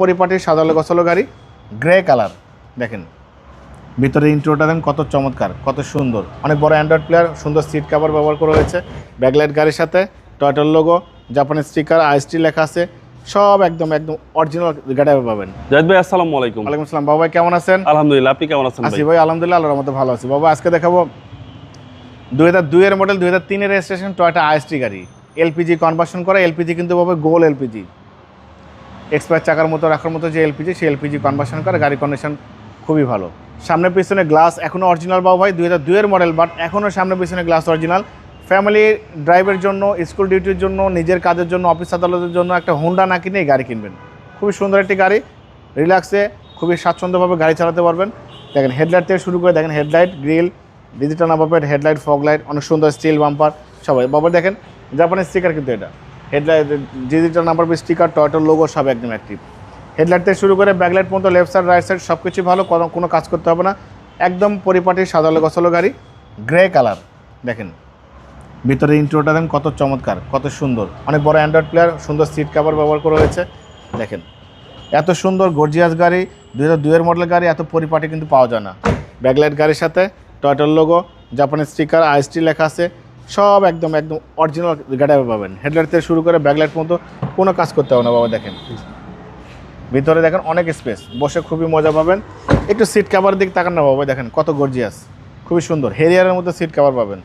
পরিপাটির সাজালো গছালো গাড়ি grey colour দেখেন। ভিতরে ইন্ট্রোটা দেন কত চমৎকার কত সুন্দর। অনেক বড় অ্যান্ড্রয়েড প্লেয়ার সুন্দর সিট কাভার ব্যবহার করা হয়েছে। ব্যাকলাইট গাড়ির সাথে টয়টার লোগো জাপানের স্টিকার আইএসটি লেখা আছে। সব একদম একদম অরিজিনাল গাড়ি পাবেন। জাহিদ ভাই আসসালামু আলাইকুম। ওয়ালাইকুম আসসালাম। বাবা কেমন আছেন? আলহামদুলিল্লাহ আপনি কেমন আছেন আছি ভাই? ভাই আলহামদুলিল্লাহ আল্লাহর মতো ভালো আছি। বাবা আজকে দেখাবো দুই হাজার দুইয়ের মডেল দুই হাজার তিনের রেজিস্ট্রেশন টয়টা আইএসটি গাড়ি। এলপিজি কনভার্সন করা এলপিজি কিন্তু বাবা গোল এলপিজি এক্সপায়ার চাকার মতো রাখার মতো যে এলপিজি সেই এলপিজি কনভার্সন করে গাড়ি কন্ডিশন খুবই ভালো। সামনে পিছনে গ্লাস এখনও অরিজিনাল বাবু ভাই, দুই হাজার দুইয়ের মডেল বাট এখনও সামনে পিছনে গ্লাস অরিজিনাল ফ্যামিলি ড্রাইভের জন্য স্কুল ডিউটির জন্য, নিজের কাজের জন্য অফিস আদালতের জন্য একটা হোন্ডা না কিনে গাড়ি কিনবেন। খুবই সুন্দর একটি গাড়ি রিল্যাক্সে খুবই স্বাচ্ছন্দ্যভাবে গাড়ি চালাতে পারবেন। দেখেন হেডলাইট থেকে শুরু করে, দেখেন headlight grill digital number headlight fog light অনেক সুন্দর স্টিল বাম্পার সবাই। বাবা দেখেন জাপানের স্টিকার কিন্তু এটা। Headlight digital number plate sticker টয়টার logo সব একদম অ্যাক্টিভ হেডলাইট থেকে শুরু করে ব্যাকলাইট পর্যন্ত লেফট সাইড রাইট সাইড সব কিছু ভালো, কোনো কাজ করতে হবে না। একদম পরিপাটির সাদালো গছালো গাড়ি গ্রে কালার দেখেন, ভিতরে ইন্ট্রোটা দেন কত চমৎকার, কত সুন্দর। অনেক বড় অ্যান্ড্রয়েড প্লেয়ার সুন্দর সিট কাভার ব্যবহার করা হয়েছে দেখেন, এত সুন্দর গর্জিয়াস গাড়ি, দুই হাজার দুইয়ের মডেল গাড়ি, এত পরিপাটি কিন্তু পাওয়া যায় না। ব্যাকলাইট গাড়ির সাথে টয়টার লোগো জাপানের স্টিকার আইএসটি লেখা আছে। সব একদম একদম অরিজিনাল গাড়ি পাবেন। হেডলাইট থেকে শুরু করে ব্যাকলাইট পর্যন্ত কোনো কাজ করতে হবে না বাবা, দেখেন। ভিতরে দেখেন অনেক স্পেস বসে খুবই মজা পাবেন। একটু সিট কাভার দিক তাকান না বাবা, দেখেন কত গর্জিয়াস খুবই সুন্দর। হেরিয়ারের মধ্যে সিট কাভার পাবেন।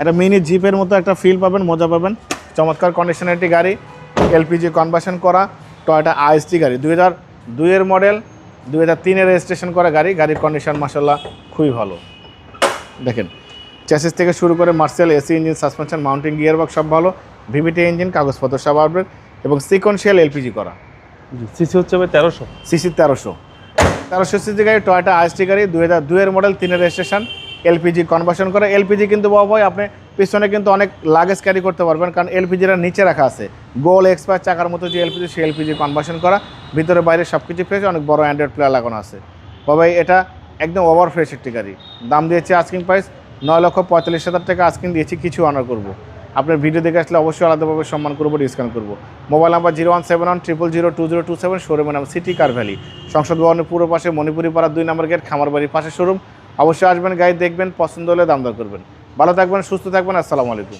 একটা মিনি জিপের মতো একটা ফিল পাবেন, মজা পাবেন। চমৎকার কন্ডিশনের একটি গাড়ি এলপিজি কনভার্সন করা টয়টা আইএসটি গাড়ি। দুই হাজার দুইয়ের মডেল দুই হাজার তিনের রেজিস্ট্রেশন করা গাড়ি। গাড়ির কন্ডিশন মাসাল্লাহ খুবই ভালো। দেখেন। চ্যাসিস থেকে শুরু করে Marcel AC engine suspension mounting gearbox সব ভালো। ভিভিটি ইঞ্জিন কাগজপত্র সব আপডেট এবং সিকোয়েন্সিয়াল এলপিজি করা। সিসি হচ্ছে তেরোশো। সিসি তেরোশো। তেরোশো সিসি গাড়ি টয়টা আইএসটি গাড়ি দুই হাজার দুইয়ের মডেল তিনের রেজিস্ট্রেশন এলপিজি কনভার্সন করে। এলপিজি কিন্তু বাবা ভাই আপনি পিছনে কিন্তু অনেক লাগেজ ক্যারি করতে পারবেন কারণ এলপিজিটা নিচে রাখা আছে। গোল এক্সপায়ার চাকার মতো যে এলপিজি সেই এলপিজি কনভার্সন করা। ভিতরে বাইরে সব কিছু ফ্রেশ অনেক বড় অ্যান্ড্রয়েড প্লেয়ার লাগানো আছে। বাবা এটা একদম ওভার ফ্রেশ একটি গাড়ি। দাম দিয়েছে আস্কিং প্রাইস নয় লক্ষ পঁয়তাল্লিশ হাজার টাকা আজকিন দিয়েছি, কিছু অনার করব। আপনার ভিডিও দেখে আসলে অবশ্যই আলাদাভাবে সম্মান করব ডিসকাউন্ট করব। Mobile number zero one seven one triple zero two zero two seven শোরুমের নাম সিটি কার ভ্যালি সংসদ ভবনের পুরো পাশে মণিপুরি পাড়ার দুই নম্বর গেট খামারবাড়ির পাশে শোরুম অবশ্যই আসবেন, গাড়ি দেখবেন, পছন্দ হলে দাম দর করবেন। ভালো থাকবেন, সুস্থ থাকবেন, আসসালামু আলাইকুম।